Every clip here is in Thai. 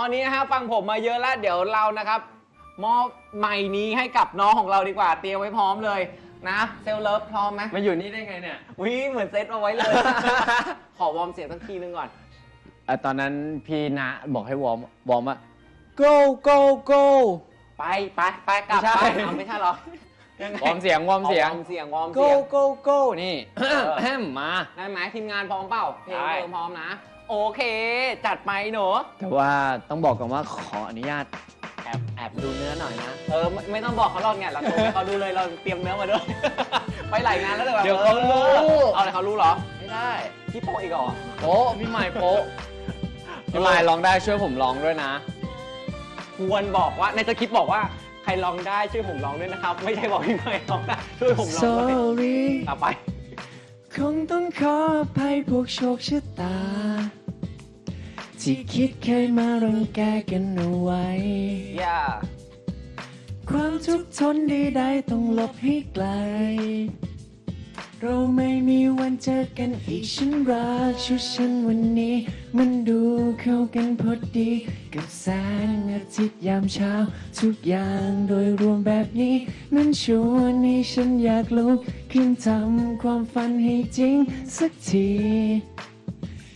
อนนี้นะครับฟังผมมาเยอะแล้วเดี๋ยวเรานะครับมอบไมค์นี้ให้กับน้องของเราดีกว่าเตรียมไว้พร้อมเลยนะเซลเลิฟพร้อมไหมมาอยู่นี่ได้ไงเนี่ยวิเหมือนเซตเอาไว้เลย ขอวอร์มเสียงสักทีนึงก่อนอะตอนนั้นพี่นะบอกให้วอร์มวอร์มว่า go go go ไปไปไปกลับไม่ใช่ไปเอาไม่ใช่เหรอ ยังไงวอร์มเสียงวอร์มเสียง วอร์มเสียงวอร์ม go เสียง go go นี่ เออแฮมมา ได้ไหมทีมงานพร้อมเปล่าเพลงได้ เติมพร้อมนะ โอเค จัดไปหนูแต่ว่าต้องบอกก่อนว่าขออนุญาตแอบแอบดูเนื้อหน่อยนะ เออไม่ไม่ต้องบอกเขาหรอกเนี่ยเราโทรไปเขาดูเลยเราเตรียมเนื้อมาด้วย ไปหลายงานแล้วแต่แบบเดี๋ยวเขารู้ออเอาเลยเขารู้เหรอไม่ได้พี่โปะอีกเหรอ โป๊ะพี่ใหม่โป๊ะพี่ใหม่ร้องได้ช่วยผมร้องด้วยนะ ควรบอกว่าในสคริปต์บอกว่าใค รร้องได้ช่วยผมร้องด้วยนะครับ ไม่ใช่บอกพี่ไม่ร้องได้ช่วยผมร้องด้วย sorry ต่อไป คงต้องขออภัยพวกโชคชะตา ที่คิดเคยมารังแกกันเอาไว้ อย่า ความทุกข์ทนใดๆต้องหลบให้ไกล เราไม่มีวันเจอกันอีกฉันรักชุดฉันวันนี้ มันดูเข้ากันพอดี กับแสงอาทิตย์ยามเช้า ทุกอย่างโดยรวมแบบนี้ นั้นชวนให้ฉันอยากลุกขึ้นทำความฝันให้จริงสักที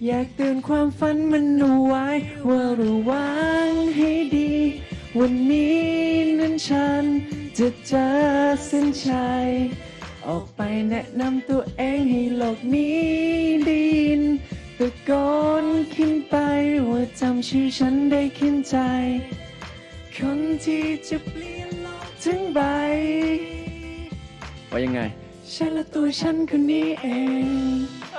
อยากเตือนความฝันมันเอาไว้ ว่าระวังให้ดี วันนี้นั้นฉันจะเจอเส้นชัย ออกไปแนะนำตัวเองให้โลกนี้ได้ยินตะโกนขึ้นไปว่าจำชื่อฉันได้ขึ้นใจ คนที่จะเปลี่ยนโลกทั้งใบ ว่ายังไง ฉันและตัวฉันคนนี้เองเอ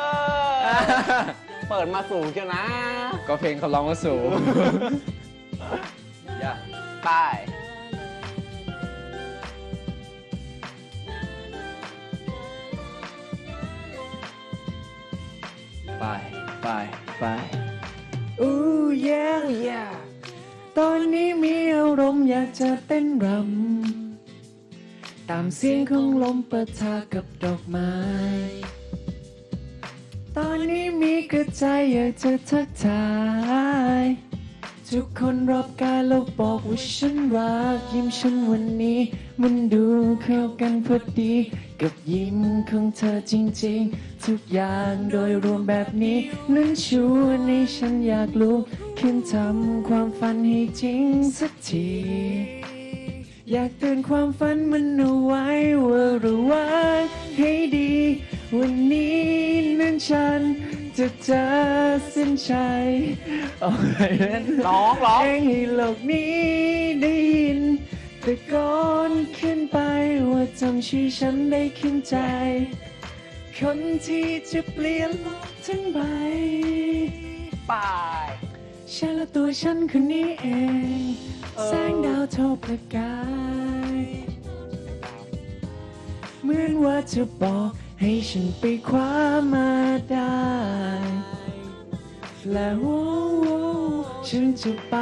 อเปิดมาสูงเชียวนะ ก็เพลงเขาร้องว่าสูง อย่าไป ไปไปไปอู้ยอย่าตอนนี้มีอารมณ์อยากจะเต้นรำ ตามเสียงของลมประทะกับดอกไม้ ตอนนี้มีกระใจอยากจะทักทาย ทุกคนรอบกายแล้วบอกว่าฉันรัก ยิ้มฉันวันนี้ มันดูเข้ากันพอดี กับยิ้มของเธอจริง ๆ ทุกอย่างโดยรวมแบบนี้ นั้นชวนให้ฉันอยากลุกขึ้นทำความฝันให้จริงสักที อยากเตือนความฝันมันเอาไว้ว่าระวังให้ดี วันนี้นั้นฉันจะเจอเส้นชัยออกไปนั้นร้องร้องเองให้โลกนี้ได้ยินตะโกนขึ้นไปว่าจำชื่อฉันได้ขึ้นใจ คนที่จะเปลี่ยนโลกทั้งใบ ไปฉันและตัวฉันคนนี้เองเออแสงดาวทอประกาย เหมือนว่าจะบอกให้ฉันไปคว้ามาได้ แล้วฉันจะไป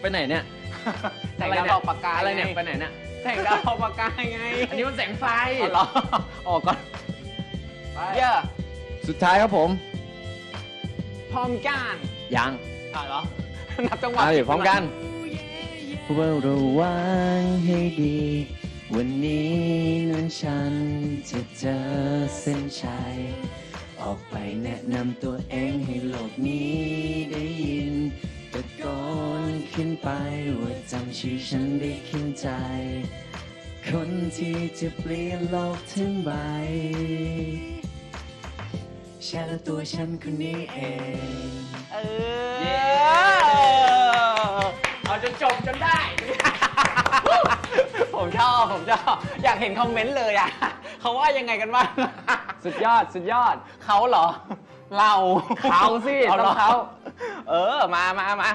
ไปไหนเนี่ยแสงดาวออกปากกาอะไรเนี่ยงไปไหนเนี่ย แสงดาวออกปากกาไงอันนี้มันแสงไฟอ๋อเหรอออกก่อนไปอย่าสุดท้ายครับผม พร้อมกันยังอะเหรอนับจังหวะเอาอยู่พร้อมกันว่าระวังให้ดี วันนี้นั้นฉันจะเจอเส้นชัย ออกไปแนะนำตัวเองให้โลกนี้ ไปว่าจำชื่อฉันได้ขึ้นใจ คนที่จะเปลี่ยนโลกทั้งใบฉันและตัวฉันคนนี้เอง เออ เย้ เอาจนจบจนได้ ผมชอบผมชอบอยากเห็นคอมเมนต์เลยอะเขาว่ายังไงกันบ้าง สุดยอดสุดยอด เขาเหรอ เราเขาสิหรต้องเขา เออ มามามา